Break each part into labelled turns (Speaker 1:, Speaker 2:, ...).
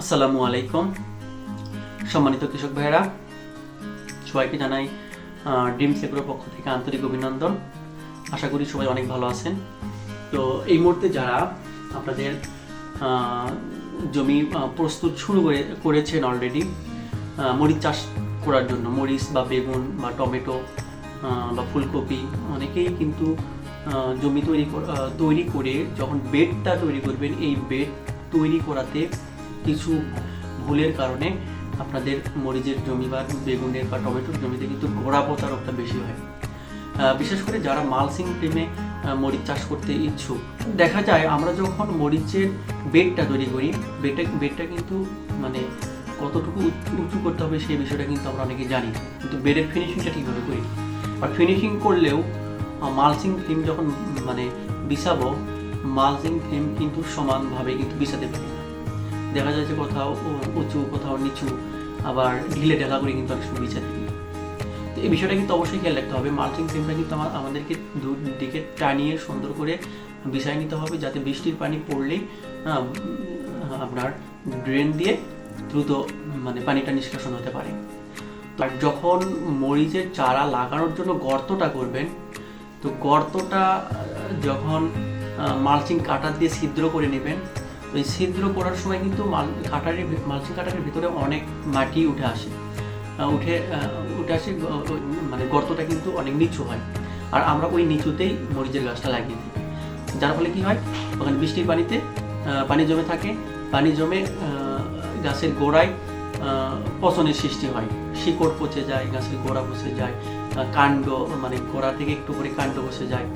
Speaker 1: আসসালামু আলাইকুম। সম্মানিত কৃষক ভাইয়েরা, সবাইকে জানাই ড্রিম সেকুরের পক্ষ থেকে আন্তরিক অভিনন্দন। আশা করি সবাই অনেক ভালো আছেন। তো এই মুহূর্তে যারা আপনাদের জমি প্রস্তুত শুরু করে, করেছেন অলরেডি মরিচ চাষ করার জন্য, মরিচ বা বেগুন বা টমেটো বা ফুলকপি, অনেকেই কিন্তু জমি তৈরি তৈরি করে যখন বেডটা তৈরি করবেন, এই বেড তৈরি করাতে কিছু ভুলের কারণে আপনাদের মরিচের জমি বা বেগুনের বা টমেটোর জমিতে কিন্তু গোড়া পচা রোগটা বেশি হয়। বিশেষ করে যারা মালসিং প্রেমে মরিচ চাষ করতে ইচ্ছুক, দেখা যায় আমরা যখন মরিচের বেডটা তৈরি করি, বেডটা বেডটা কিন্তু মানে কতটুকু উঁচু- করতে হবে সেই বিষয়টা কিন্তু আমরা অনেকে জানি। কিন্তু বেডের ফিনিশিংটা ঠিকভাবে করি? আর ফিনিশিং করলেও মালসিং ফিল্ম যখন মানে বিছাবো মালসিং ফিল্ম কিন্তু সমানভাবে কিন্তু বিছাতে পারি। দেখা যায় যে কোথাও উঁচু, কোথাও নিচু, আবার ঢিলে ঢালা করে কিন্তু অনেক সময় বিছাতে দিই। তো এই বিষয়টা কিন্তু অবশ্যই খেয়াল রাখতে হবে। মাল্চিং ফিল্মটা কিন্তু আমাদেরকে দিকে টানিয়ে সুন্দর করে বিছাই নিতে হবে যাতে বৃষ্টির পানি পড়লেই আপনার ড্রেন দিয়ে দ্রুত মানে পানিটা নিষ্কাশন হতে পারে। আর যখন মরিচের চারা লাগানোর জন্য গর্তটা করবেন, তো গর্তটা যখন মালচিং কাটার দিয়ে ছিদ্র করে নেবেন এই ছিদ্র করার সময় কিন্তু মাল কাটারের মালচিং কাটারের ভিতরে অনেক মাটি উঠে আসে। উঠে উঠে আসে মানে গর্তটা কিন্তু অনেক নিচু হয়। আর আমরা ওই নিচুতেই মরিচের গাছটা লাগিয়ে দিই। যার ফলে কি হয়? ওখানে বৃষ্টির পানিতে পানি জমে থাকে। পানি জমে গাছের গোড়ায় পচনের সৃষ্টি হয়। শিকড় পচে যায়, গাছের গোড়া বসে যায় কাণ্ড মানে গোড়া থেকে একটু করে কাণ্ড বসে যায়।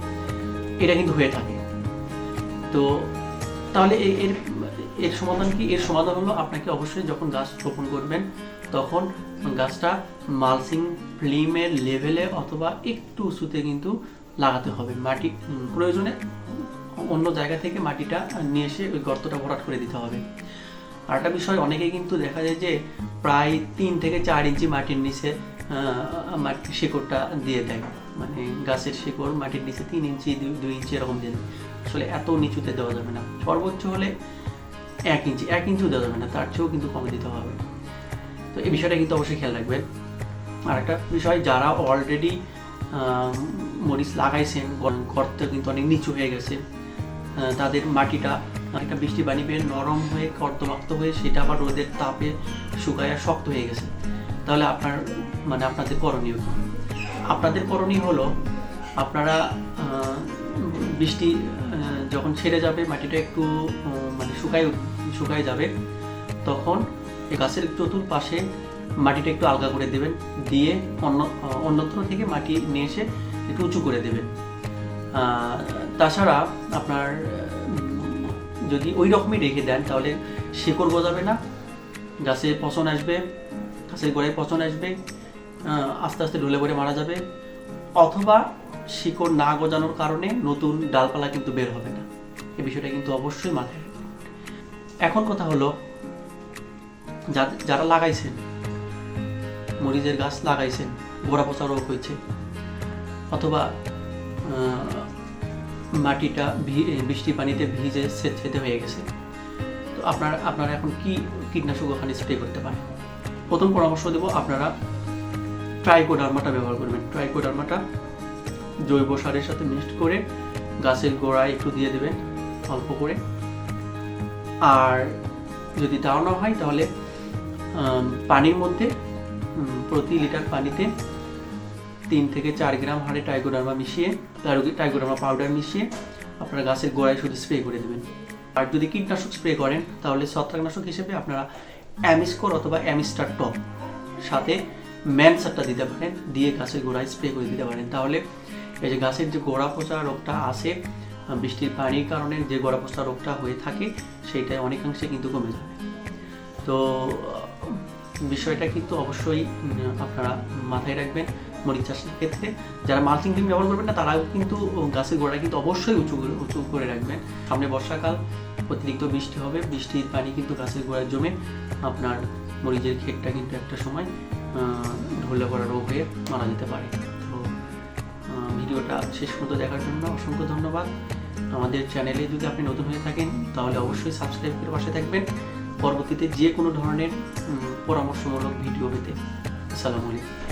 Speaker 1: এটা কিন্তু হয়ে থাকে। তো তাহলে এর এর সমাধান কি? এর সমাধান হলো আপনাকে অবশ্যই যখন গাছ রোপণ করবেন, তখন গাছটা মালসিং ফিল্মের লেভেলে অথবা একটু উঁচুতে কিন্তু লাগাতে হবে। মাটি প্রয়োজনে অন্য জায়গা থেকে মাটিটা নিয়ে এসে ওই গর্তটা ভরাট করে দিতে হবে। আর একটা বিষয়, অনেকেই কিন্তু দেখা যায় যে প্রায় তিন থেকে চার ইঞ্চি মাটির নিচে মাটির শিকড়টা দিয়ে দেয়। মানে গাছের শিকড় মাটির নিচে তিন ইঞ্চি, দুই- ইঞ্চি এরকম দিয়ে আসলে এত নিচুতে দেওয়া যাবে না। সর্বোচ্চ হলে এক ইঞ্চি, এক ইঞ্চিও দেওয়া যাবে না। তার চেয়েও কিন্তু কমে দিতে হবে। তো এই বিষয়টা কিন্তু অবশ্যই খেয়াল রাখবেন। আর একটা বিষয়, যারা অলরেডি মরিচ লাগাইছেন গর্ত কিন্তু অনেক নিচু হয়ে গেছে তাদের মাটিটা একটা বৃষ্টি পানি পেয়ে নরম হয়ে কর্দমাক্ত হয়ে সেটা আবার রোদের তাপে শুকায় শক্ত হয়ে গেছে। তাহলে আপনার মানে আপনাদের করণীয়? আপনাদের করণীয় হলো, আপনারা বৃষ্টি যখন ছেড়ে যাবে, মাটিটা একটু মানে শুকায় শুকায় যাবে, তখন গাছের চতুর্পাশে মাটিটা একটু আলগা করে দেবেন, দিয়ে অন্য অন্যত্র থেকে মাটি নিয়ে এসে একটু উঁচু করে দেবেন। তাছাড়া আপনার যদি ওই রকমই রেখে দেন, তাহলে শেকড় গজাবে না, গাছে পচন আসবে, গাছের গোড়ায় পচন আসবে আস্তে আস্তে ঢলে পড়ে মারা যাবে। অথবা শিকড় না গজানোর কারণে নতুন ডালপালা কিন্তু বের হবে না। এই বিষয়টা কিন্তু অবশ্যই মাথায় এখন কথা হলো যারা লাগাইছেন, মরিচের গাছ লাগাইছেন গোড়া পচা রোগ হয়েছে, অথবা মাটিটা বৃষ্টির পানিতে ভিজে ছেদে হয়ে গেছে, তো আপনার আপনারা এখন কি কীটনাশক ওখানে স্প্রে করতে পারেন? প্রথম পরামর্শ দেবো, আপনারা ট্রাইকোডার্মাটা ব্যবহার করবেন। ট্রাইকোডার্মাটা জৈব সারের সাথে মিক্সড করে গাছের গোড়ায় একটু দিয়ে দেবেন, অল্প করে। আর যদি তাও না হয়, তাহলে পানির মধ্যে প্রতি লিটার পানিতে তিন থেকে চার গ্রাম হারে টাইগোডার্মা মিশিয়ে টাইগোডার্মা পাউডার মিশিয়ে আপনারা গাছের গোড়ায় শুধু স্প্রে করে দেবেন। আর যদি কীটনাশক স্প্রে করেন, তাহলে ছত্রাকনাশক হিসেবে আপনারা অ্যামিস্কোর অথবা অ্যামিস্টার টপ সাথে ম্যানসারটা দিতে পারেন, দিয়ে গাছের গোড়ায় স্প্রে করে দিতে পারেন। তাহলে এই যে গাছের যে গোড়া পচা রোগটা আসে বৃষ্টির পানির কারণে যে গোড়া পচা রোগটা হয়ে থাকে, সেইটা অনেকাংশে কিন্তু কমে যাবে। তো বিষয়টা কিন্তু অবশ্যই আপনারা মাথায় রাখবেন মরিচ চাষের ক্ষেত্রে। যারা মালচিং ডিম ব্যবহার করবেন না, তারাও কিন্তু গাছের গোড়া কিন্তু অবশ্যই উঁচু উঁচু করে রাখবেন। সামনে বর্ষাকাল, অতিরিক্ত বৃষ্টি হবে, বৃষ্টির পানি কিন্তু গাছের গোড়ায় জমে আপনার মরিচের ক্ষেতটা কিন্তু একটা সময় ঢলে পড়া রোগ হয়ে মারা যেতে পারে। তো ভিডিওটা শেষ পর্যন্ত দেখার জন্য অসংখ্য ধন্যবাদ। আমাদের চ্যানেলে যদি আপনি নতুন হয়ে থাকেন, তাহলে অবশ্যই সাবস্ক্রাইব করে পাশে থাকবেন। পরবর্তীতে যে কোনো ধরনের পরামর্শমূলক ভিডিও পেতে। আসসালামু আলাইকুম।